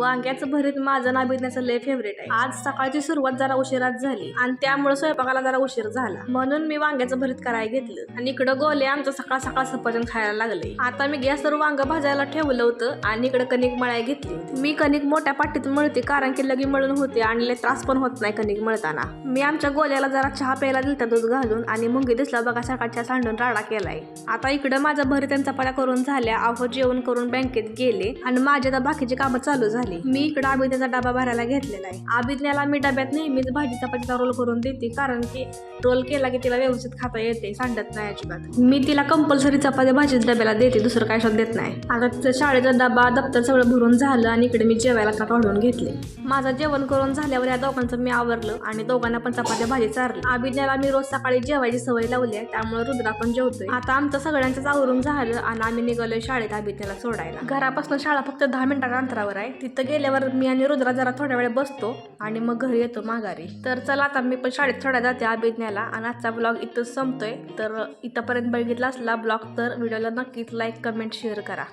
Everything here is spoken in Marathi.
वांग्याचं भरीत माझं नाभिजण्याचं लय फेवरेट आहे. आज सकाळची सुरुवात जरा उशिराच झाली आणि त्यामुळे स्वयंपाकाला जरा उशीर झाला. म्हणून मी वांग्याचं भरीत करायला घेतलं. आणि इकडं गोले आमचं सकाळ सकाळ सफरचंद खायला लागले. आता मी गॅसवर वांग भाजायला ठेवलं होतं आणि इकडे कणिक मळाय घेतली मी कणिक मोठ्या पाटीत मळते कारण की लगी मळून होते आणि लय त्रास पण होत नाही कणिक मळताना. मी आमच्या गोल्याला जरा चहा प्यायला दिलता दूध घालून आणि मुंगी दिसला बघा सकाळच्या सांडून राडा केलाय. आता इकडं माझा भरीत त्यांचा चपात्या करून झाल्या. अहो जेवण करून बँकेत गेले आणि माझ्या आता बाकीची कामं चालू झाली. मी इकडं आबिद्याचा डबा भरायला घेतलेला आहे. आबिद्याला मी डब्यात नेहमीच भाजी चपातीचा रोल करून देते कारण की रोल केला की तिला व्यवस्थित खाता येते सांडत नाही अजिबात. मी तिला कंपल्सरी चपाती भाजीच डब्याला देते दुसरं काय शोध देत नाही. आता तिचा शाळेचा डबा दप्तर सगळं भरून झालं आणि इकडे मी जेवायला का काढून घेतले. माझं जेवण करून झाल्यावर या दोघांचं मी आवरलं आणि दोघांना पण चपात्या भाजी चारली आबिद्याला मी रोज सकाळी जेवायची सवय लावली आहे त्यामुळे रुद्रा पण जेवतोय. आता आमचं सगळ्यांचं आवरून झालं आणि आम्ही निघालोय शाळेत आबिद्याला सोडायला. घरापासून शाळा फक्त दहा मिनिटांच्या अंतरावर आहे. तिथं गेल्यावर मी आणि रुद्रा जरा थोड्या वेळ बसतो आणि मग घरी येतो माघारी. तर चला आता मी पण शाळेत थोड्या जाते अभिज्ञाला. आणि आजचा ब्लॉग इथं संपतोय. तर इथंपर्यंत बघितला असला ब्लॉग तर व्हिडिओला नक्कीच लाईक कमेंट शेअर करा.